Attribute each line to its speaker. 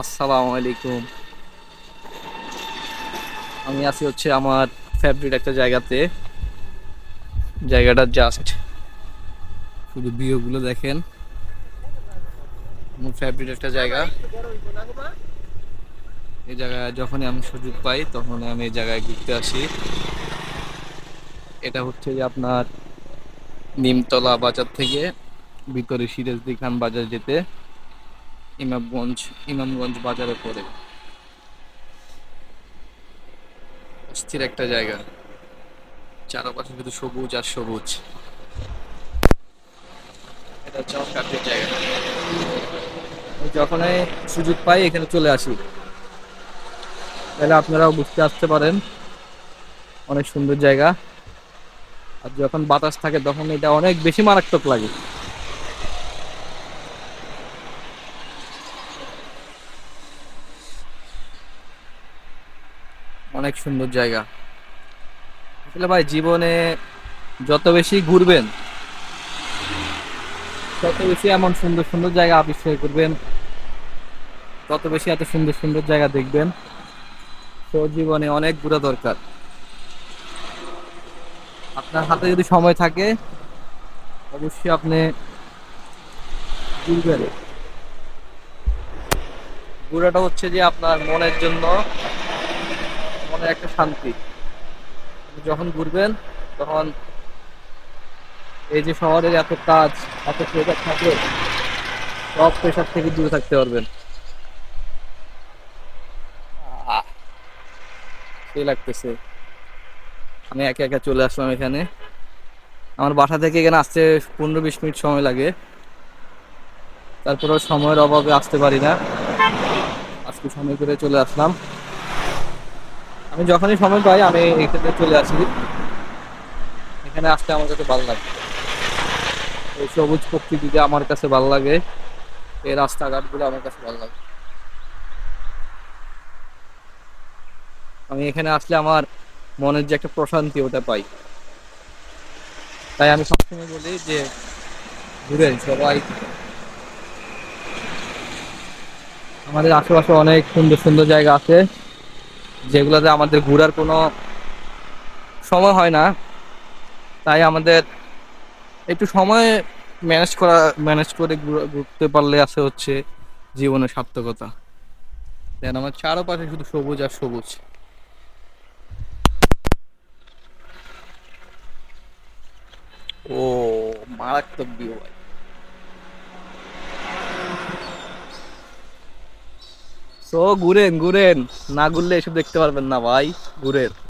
Speaker 1: আসসালামু আলাইকুম। আমি আছি হচ্ছে আমার ফেভারিট একটা জায়গাতে। জায়গাটা জাস্ট শুধু ভিউগুলো দেখেন। আমার ফেভারিট একটা জায়গা। এই জায়গায় যখনই আমি সুযোগ পাই তখন আমি এই জায়গায় ঘুরতে আসি। এটা হচ্ছে যে আপনার নিমতলা বাজার থেকে ভিতরে সিরাজদি খান বাজার যেতে। ইমামগঞ্জ ইমামগঞ্জ বাজারে পড়ে। অস্থির একটা জায়গা। চারপাশে শুধু সবুজ আর সবুজ। এটা হচ্ছে জায়গা। যখনই সুযোগ পাই, এখানে চলে আসি। তাহলে আপনারাও বুঝতে আসতে পারেন। অনেক সুন্দর জায়গা। আর যখন বাতাস থাকে, তখন এটা অনেক বেশি মারাত্মক লাগে। অনেক সুন্দর জায়গা। আসলে ভাই, জীবনে যত বেশি ঘুরবেন, তত বেশি এমন সুন্দর সুন্দর জায়গা আবিষ্কার করবেন, তত বেশি এত সুন্দর সুন্দর জায়গা দেখবেন, তো জীবনে অনেক ঘোরা দরকার। আপনার হাতে যদি সময় থাকে, অবশ্যই আপনি ঘুরবেন। ঘোরাটা হচ্ছে যে আপনার মনের জন্য মনে একটা শান্তি। যখন ঘুরবেন, তখন এই যে শহরের এত কাজ, এত প্রেশার থাকে সব প্রেশার থেকে দূরে থাকতে পারবেন। সেই লাগতেছে। আমি একা একা চলে আসলাম এখানে। আমার বাসা থেকে এখানে আসতে পনেরো বিশ মিনিট সময় লাগে। তারপরেও সময়ের অভাবে আসতে পারি না। আজকে সময় করে চলে আসলাম। আমি যখনই সময় পাই, আমি এখানে চলে আসি। এখানে আসতে আমার কাছে ভালো লাগে। এই সবুজ প্রকৃতিতে আমার কাছে ভালো লাগে। এই রাস্তাঘাটগুলো আমার কাছে ভালো লাগে। আমি এখানে আসলে আমার মনের যে একটা প্রশান্তি, ওটা পাই। তাই আমি সবসময় বলি যে ঘুরেন সবাই। আমাদের আশেপাশে অনেক সুন্দর সুন্দর জায়গা আছে। যেগুলোতে আমাদের ঘোরার কোনো সময় হয় না। তাই আমাদের একটু সময় ম্যানেজ করা ম্যানেজ করে ঘুরা- ঘুরতে পারলে আছে হচ্ছে জীবনের সার্থকতা। দেন আমার চারপাশে শুধু সবুজ আর সবুজ। ও, মারাত্মক ভিউ ভাই। সো ঘুরেন ঘুরেন না ঘুরলে এসব দেখতে পারবেন না ভাই। ঘুরেন